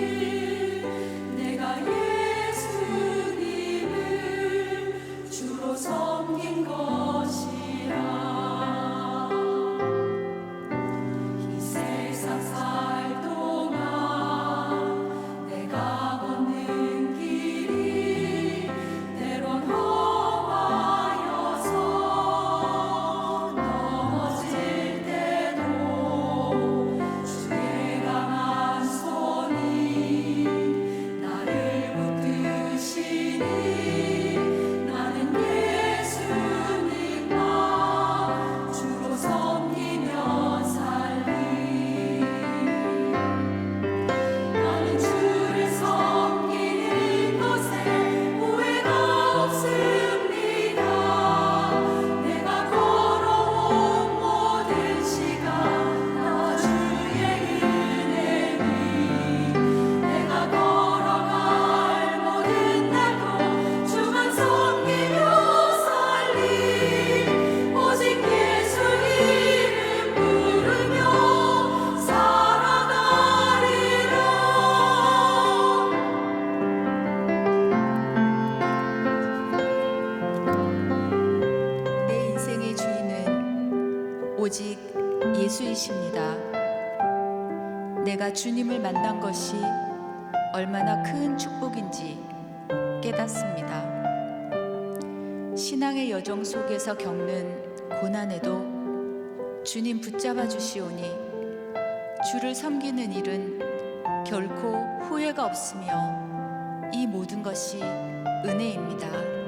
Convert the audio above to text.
you. 예수이십니다. 내가 주님을 만난 것이 얼마나 큰 축복인지 깨닫습니다. 신앙의 여정 속에서 겪는 고난에도 주님 붙잡아 주시오니 주를 섬기는 일은 결코 후회가 없으며 이 모든 것이 은혜입니다.